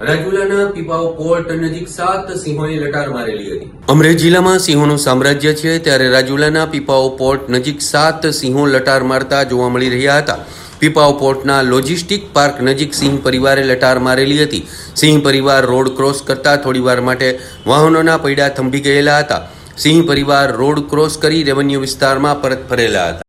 રાજુલાના Pipavav port નજીક સાત સિંહોએ લટાર મારેલી હતી. અમરેલી જિલ્લામાં સિંહોનું સામ્રાજ્ય છે, ત્યારે રાજુલાના પીપાઓ પોર્ટ નજીક સાત સિંહો લટાર મારતા જોવા મળી રહ્યા હતા. પીપાઓ પોર્ટના લોજિસ્ટિક પાર્ક નજીક સિંહ પરિવારે લટાર મારેલી હતી. સિંહ પરિવાર રોડ ક્રોસ કરતા થોડીવાર માટે વાહનોના પૈડા થંભી ગયેલા હતા. સિંહ પરિવાર રોડ ક્રોસ કરી રેવન્યુ વિસ્તારમાં પરત ફરેલા હતા.